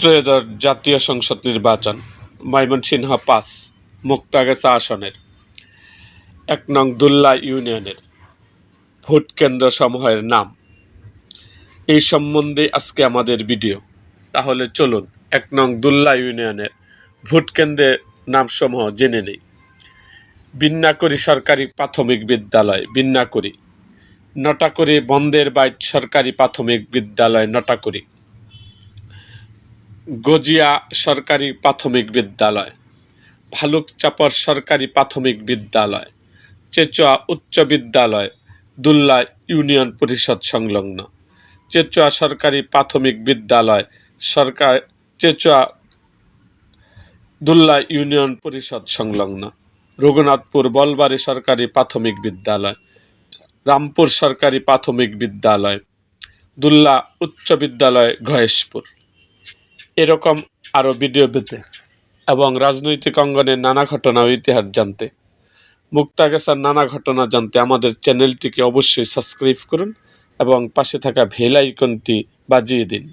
ত্রয়োদশ জাতীয় সংসদ নির্বাচন, ময়মনসিংহ পাঁচ মুক্তাগাছা আসনের, এক নং দুল্লা ইউনিয়নের ভোট কেন্দ্র সমূহের নাম। এই সম্বন্ধে আজকে আমাদের ভিডিও। তাহলে চলুন এক নং দুল্লা ইউনিয়নের ভোট কেন্দ্রের নামসমূহ জেনে নেই। বিন্নাকরি সরকারি প্রাথমিক বিদ্যালয়, বিন্নাকরি। নটাকরি বন্দের বাইত সরকারি প্রাথমিক বিদ্যালয়, নটাকরি। গজিয়া সরকারি প্রাথমিক বিদ্যালয়, ভালুক চাপর সরকারি প্রাথমিক বিদ্যালয়, চেচুয়া উচ্চ বিদ্যালয়, দুল্লা ইউনিয়ন পরিষদ সংলগ্ন। চেচুয়া সরকারি প্রাথমিক বিদ্যালয় সরকার, চেচুয়া দুল্লা ইউনিয়ন পরিষদ সংলগ্ন। রঘুনাথপুর বলবাড়ি সরকারি প্রাথমিক বিদ্যালয়, রামপুর সরকারি প্রাথমিক বিদ্যালয়, দুল্লা উচ্চ বিদ্যালয় গয়েশপুর এরকম আরও ভিডিও পেতে এবং রাজনৈতিক অঙ্গনের নানা ঘটনা ও ইতিহাস জানতে। মুক্তা গেসার নানা ঘটনা জানতে আমাদের চ্যানেলটিকে অবশ্যই সাবস্ক্রাইব করুন এবং পাশে থাকা ভেলাইকনটি আইকনটি বাজিয়ে দিন।